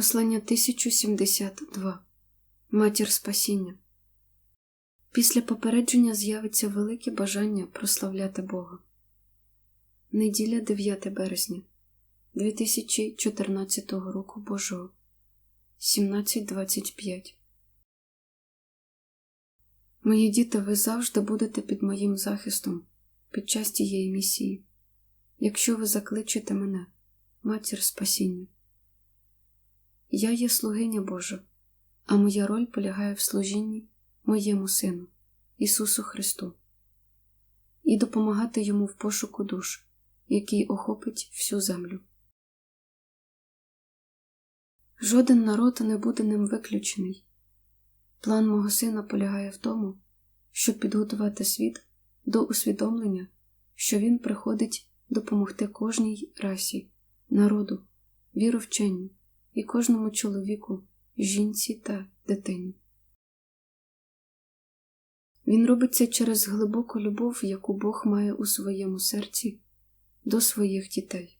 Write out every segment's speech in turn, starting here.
Послання 1072 Матір Спасіння. Після попередження з'явиться велике бажання прославляти Бога. Неділя 9 березня 2014 року Божого 17.25 Мої діти, ви завжди будете під моїм захистом під час тієї місії, якщо ви закличете мене, матір спасіння. Я є слугиня Божа, а моя роль полягає в служінні моєму Сину, Ісусу Христу, і допомагати йому в пошуку душ, який охопить всю землю. Жоден народ не буде ним виключений. План мого сина полягає в тому, щоб підготувати світ до усвідомлення, що він приходить допомогти кожній расі, народу, віровченню і кожному чоловіку, жінці та дитині. Він робить це через глибоку любов, яку Бог має у своєму серці до своїх дітей.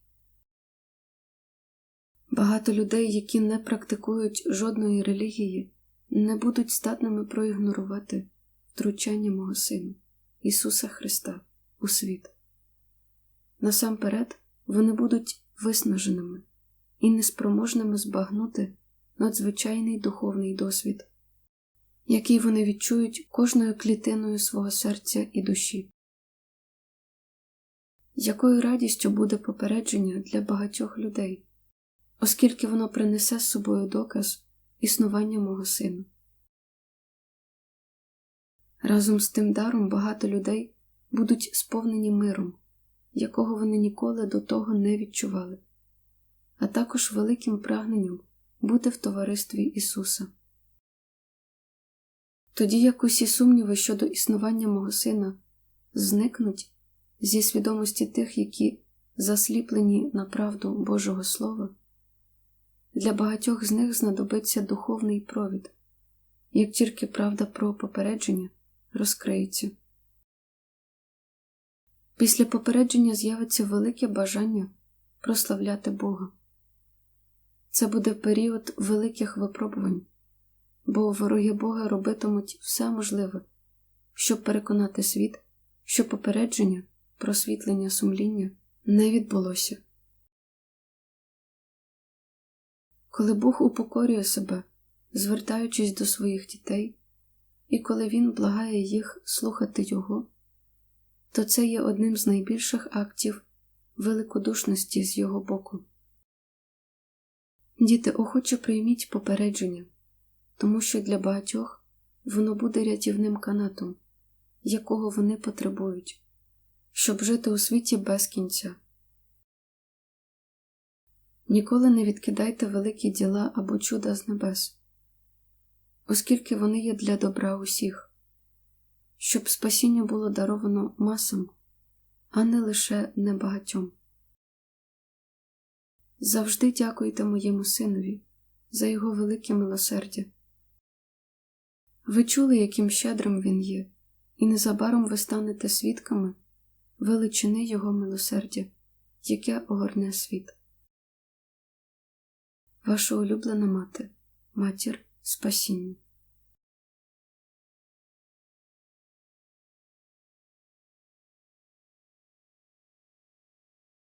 Багато людей, які не практикують жодної релігії, не будуть здатними проігнорувати втручання мого Сина, Ісуса Христа, у світ. Насамперед, вони будуть виснаженими і неспроможними збагнути надзвичайний духовний досвід, який вони відчують кожною клітиною свого серця і душі. Якою радістю буде попередження для багатьох людей, оскільки воно принесе з собою доказ існування мого сина. Разом з тим даром багато людей будуть сповнені миром, якого вони ніколи до того не відчували а також великим прагненням бути в товаристві Ісуса. Тоді як усі сумніви щодо існування мого сина зникнуть зі свідомості тих, які засліплені на правду Божого Слова, для багатьох з них знадобиться духовний провід, як тільки правда про попередження розкриється. Після попередження з'явиться велике бажання прославляти Бога. Це буде період великих випробувань, бо вороги Бога робитимуть все можливе, щоб переконати світ, що попередження, просвітлення сумління не відбулося. Коли Бог упокорює себе, звертаючись до своїх дітей, і коли Він благає їх слухати Його, то це є одним з найбільших актів великодушності з його боку. Діти, охоче прийміть попередження, тому що для багатьох воно буде рятівним канатом, якого вони потребують, щоб жити у світі без кінця. Ніколи не відкидайте великі діла або чуда з небес, оскільки вони є для добра усіх, щоб спасіння було даровано масам, а не лише небагатьом. Завжди дякуйте моєму синові за його велике милосердя. Ви чули, яким щедрим він є, і незабаром ви станете свідками величини Його милосердя, яке огорне світ. Ваша улюблена мати, матір спасіння.